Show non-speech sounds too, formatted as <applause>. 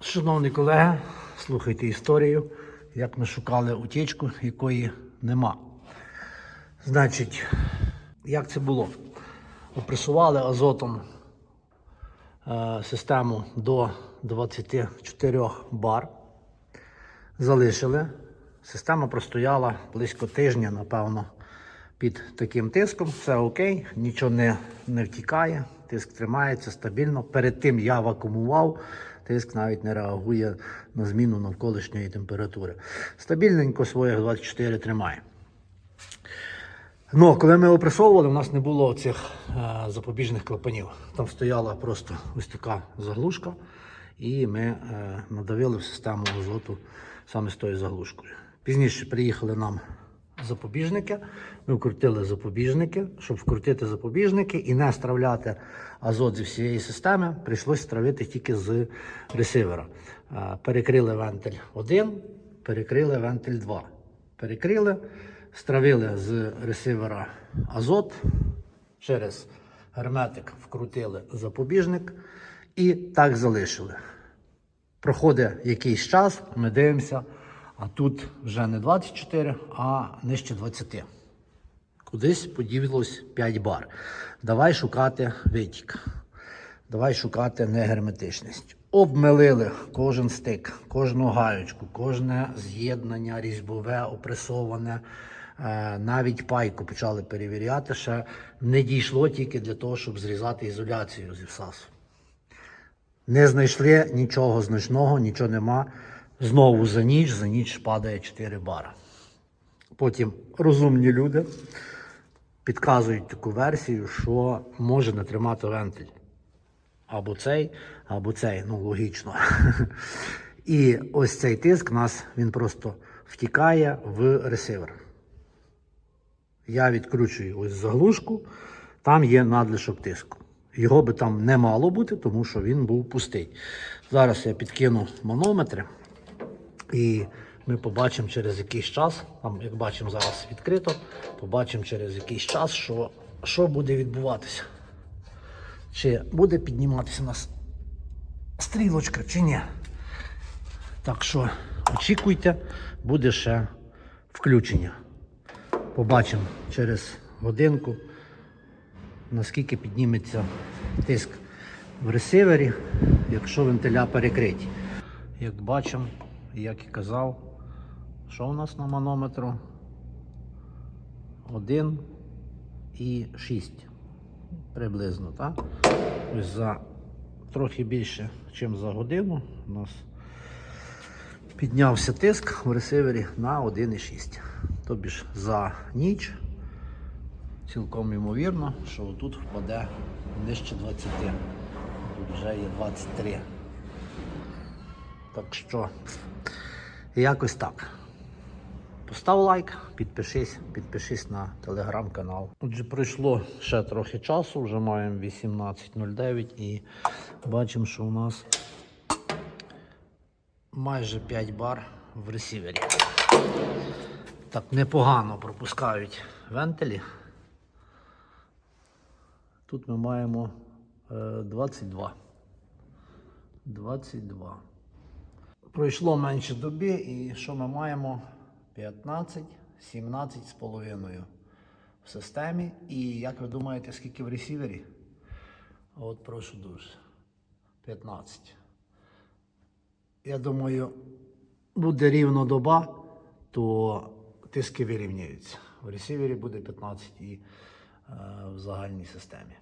Шановні колеги, слухайте історію, як ми шукали утічку, якої нема. Значить, як це було? Опресували азотом е, систему до 24 бар, залишили. Система простояла близько тижня, напевно, під таким тиском. Все окей, нічого не, не втікає, тиск тримається стабільно. Перед тим я вакуумував, тиск навіть не реагує на зміну навколишньої температури. Стабільненько своїх 24 тримає. Ну, коли ми опресовували, у нас не було цих е, запобіжних клапанів. Там стояла просто ось така заглушка, і ми е, надавили в систему азоту саме з тою заглушкою. Пізніше приїхали нам запобіжники. Ми вкрутили запобіжники. Щоб вкрутити запобіжники і не стравляти азот зі всієї системи, прийшлося стравити тільки з ресивера. Е, перекрили вентиль 1, перекрили вентиль 2. Перекрили, стравили з ресивера азот, через герметик вкрутили запобіжник і так залишили. Проходить якийсь час, ми дивимося, а тут вже не 24, а нижче 20. Кудись поділилось 5 бар. Давай шукати витік. Давай шукати негерметичність. Обмилили кожен стик, кожну гаючку, кожне з'єднання різьбове, опресоване. Е, Навіть пайку почали перевіряти. Ще не дійшло тільки для того, щоб зрізати ізоляцію зі всасу. Не знайшли нічого значного, нічого нема. Знову за ніч, за ніч падає 4 бара. Потім розумні люди підказують таку версію, що може не тримати вентиль. Або цей, або цей, ну логічно. <laughs> І ось цей тиск нас він просто втікає в ресивер. Я відкручую ось заглушку, там є надлишок тиску. Його би там не мало бути, тому що він був пустий. Зараз я підкину манометри і ми побачимо через якийсь час, там, як бачимо зараз відкрито, побачимо через якийсь час, що, що буде відбуватися. Чи буде підніматися у нас стрілочка, чи ні. Так що очікуйте, буде ще включення. Побачимо через годинку, наскільки підніметься тиск в ресивері, якщо вентиля перекриті. Як бачимо, як і казав, що у нас на манометру? 1 і 6 приблизно, так? Ось за трохи більше, ніж за годину у нас піднявся тиск в ресивері на 1,6. Тобі ж за ніч цілком ймовірно, що тут впаде нижче 20. Тут вже є 23. Так що, якось так. Постав лайк, підпишись, підпишись на телеграм-канал. Отже, пройшло ще трохи часу, вже маємо 18.09 і бачимо, що у нас майже 5 бар в ресівері. Так непогано пропускають вентилі. Тут ми маємо е, 22. 22. Пройшло менше доби і що ми маємо? 15, 17 з половиною в системі. І як ви думаєте, скільки в ресівері? От прошу дуже. 15. Я думаю, буде рівно доба, то тиски вирівняються. В ресівері буде 15 і е, в загальній системі.